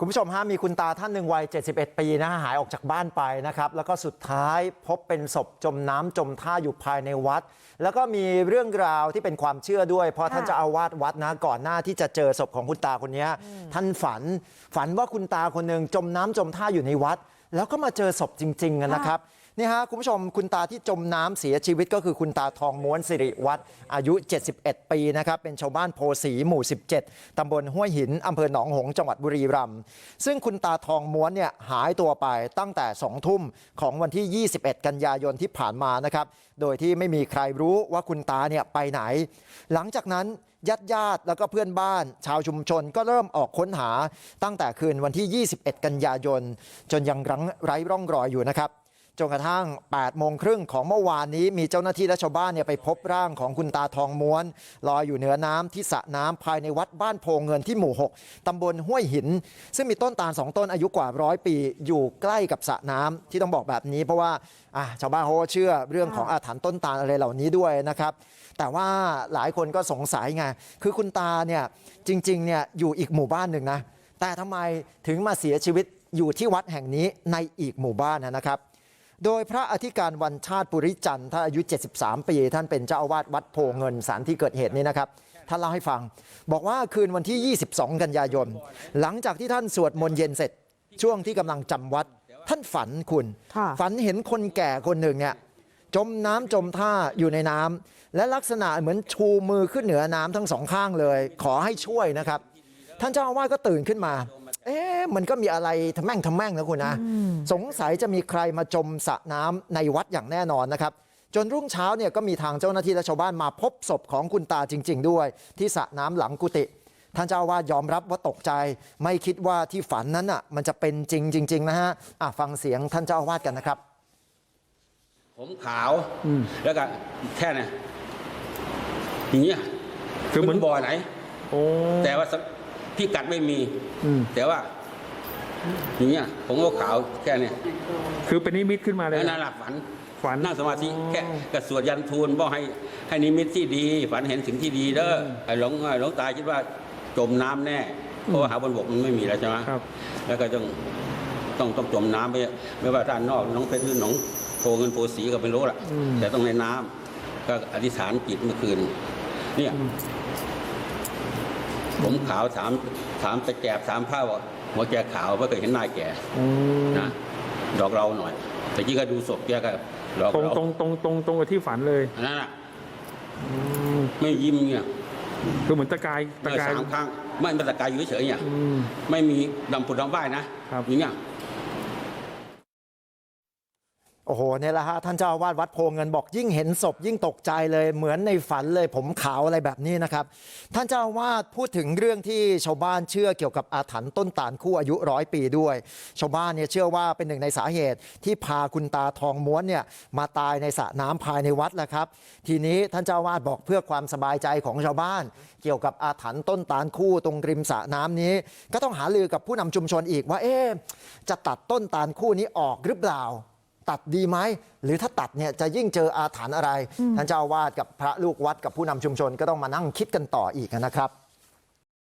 คุณผู้ชมฮะมีคุณตาท่านหนึ่งวัย71ปีนะฮะหายออกจากบ้านไปนะครับแล้วก็สุดท้ายพบเป็นศพจมน้ำจมท่าอยู่ภายในวัด แล้วก็มีเรื่องราวที่เป็นความเชื่อด้วยเพราะท่านค่ะเจะอาวาสวัดนะก่อนหน้าที่จะเจอศพของคุณตาคนนี้ท่านฝันฝันว่าคุณตาคนหนึ่งจมน้ำจมท่าอยู่ในวัด แล้วก็มาเจอศพจริงๆนะครับ นี่ฮะคุณผู้ชมคุณตาที่จมน้ำเสียชีวิตก็คือคุณตาทองม้วนสิริวัฒน์อายุ71ปีนะครับเป็นชาวบ้านโพสีหมู่ 17ตำบลห้วยหินอำเภอหนองหงส์จังหวัดบุรีรัมย์ซึ่งคุณตาทองม้วนเนี่ยหายตัวไปตั้งแต่2ทุ่มของวันที่ 21 กันยายนที่ผ่านมานะครับโดยที่ไม่มีใครรู้ว่าคุณตาเนี่ยไปไหน หลังจากนั้นญาติญาติแล้วก็เพื่อนบ้าน ชาวชุมชนก็เริ่มออกค้นหาตั้งแต่คืนวันที่ 21 กันยายน จนยังรั้งไร้ร่องรอยอยู่นะครับ จนกระทั่ง8โมงครึ่งของเมื่อวานนี้มีเจ้าหน้าที่และชาวบ้านเนี่ยไปพบร่างของคุณตาทองม้วนลอยอยู่เหนือน้ำที่สระน้ำภายในวัดบ้านโพเงินที่หมู่6ตำบลห้วยหิน ซึ่งมีต้นตาลสองต้นอายุกว่าร้อยปี อยู่ใกล้กับสระน้ำที่ต้องบอกแบบนี้ เพราะว่าชาวบ้านเขาก็เชื่อเรื่องของอาถรรพ์ต้นตาลอะไรเหล่านี้ด้วยนะครับ แต่ว่าหลายคนก็สงสัยไงคือคุณตาเนี่ยจริงๆเนี่ยอยู่อีกหมู่บ้านหนึ่งนะแต่ทำไมถึงมาเสียชีวิตอยู่ที่วัดแห่งนี้ในอีกหมู่บ้านนะครับ โดยพระอธิการวันชาติปุริจันทร์ท่านอายุ73ปีท่านเป็นเจ้าอาวาสวัดโพเงินสถารที่เกิดเหตุนี้นะครับท่านเล่าให้ฟัง บอกว่าคืนวันที่ 22 กันยายน หลังจากที่ท่านสวดมนต์เย็นเสร็จ ช่วงที่กำลังจำวัด ท่านฝันคุณค่ะฝันเห็นคนแก่คนหนึ่งเนี่ยจมน้ำจมท่าอยู่ในน้ำและลักษณะเหมือนชูมือขึ้นเหนือน้ำทั้งสองข้างเลย ขอให้ช่วยนะครับ ท่านเจ้าอาวาสก็ตื่นขึ้นมาเอ๊ะ มันก็มีอะไรทำแม่งทำแม่งนะคุณนะสงสัยจะมีใครมาจมสระน้ำในวัดอย่างแน่นอนนะครับจนรุ่งเช้าเนี่ยก็มีทางเจ้าหน้าที่และชาวบ้านมาพบศพของคุณตาจริง ๆ ด้วยที่สระน้ำหลังกุฏิท่านเจ้าอาวาสยอมรับว่าตกใจ ไม่คิดว่าที่ฝันนั้นอะมันจะเป็นจริงจริง ๆ นะฮะอะฟังเสียงท่านเจ้าอาวาสกันนะครับ ผมขาวแล้วก็แค่เนี่ยอย่างเงี้ยคือเหมือนบ่อไหนโอ้แต่ว่าสัก พี่กัดไม่มี อืมแต่ว่าอย่างเงี้ยผมก็ขาวแค่เนี่ยคือเป็นนิมิตขึ้นมาเลย แล้วนั่นหลับฝันฝันนั่งสมาธิอ๋อแค่กระสวดยันทูลบอกให้ให้นิมิตที่ดี ฝันเห็นสิ่งที่ดีเด้อไอ้หลวงหลวงตาคิดว่าจมน้ำแน่เพราะว่าหาบนบกมันไม่มีแล้วใช่ไหมครับ แล้วก็ต้องต้องต้องจมน้ำไปไม่ว่าด้านนอกน้องเพชรหรือหนองโพเงินโพสีก็ไม่รู้ล่ะอืม แต่ต้องในน้ำก็อธิษฐานจิตเมื่อคืนเนี่ย ผมขาวถามถามตะแกบถามผ้าว่าหัวแกขาวไม่เคยเห็นหน้าแกอืมนะดอกเราหน่อยแต่กี้ก็ดูศพแกก็ดอกตรงเราตรงตรงตรงตรงกับที่ฝันเลยอันนั้นน่ะอืมไม่ยิ้มเนี่ยคือเหมือนตะกายตะเมื่อกาย สามครั้งไม่มาตะกายอยู่เฉยๆเนี่ยอืม ไม่มีดำผุดดำว่ายนะครับ อย่างเงี้ย โอ้โหเนี่ยแหละฮะท่านเจ้าวาสวัดโพเงินบอกยิ่งเห็นศพยิ่งตกใจเลยเหมือนในฝันเลยผมขาวอะไรแบบนี้นะครับ ท่านเจ้าวาสพูดถึงเรื่องที่ชาวบ้านเชื่อเกี่ยวกับอาถรรพ์ต้นตาลคู่อายุร้อยปีด้วย ชาวบ้านเนี่ยเชื่อว่าเป็นหนึ่งในสาเหตุที่พาคุณตาทองม้วนเนี่ยมาตายในสระน้ำภายในวัดแหละครับ ทีนี้ท่านเจ้าวาสบอกเพื่อความสบายใจของชาวบ้าน เกี่ยวกับอาถรรพ์ต้นตาลคู่ตรงริมสระน้ำนี้ ก็ต้องหาลือกับผู้นำชุมชนอีกว่าเอ๊ะจะตัดต้นตาลคู่นี้ออกหรือเปล่า ตัดดีไหมหรือถ้าตัดเนี่ยจะยิ่งเจออาถรรพ์อะไรท่านเจ้าอาวาสกับพระลูกวัดกับผู้นำชุมชนก็ต้องมานั่งคิดกันต่ออีกนะครับ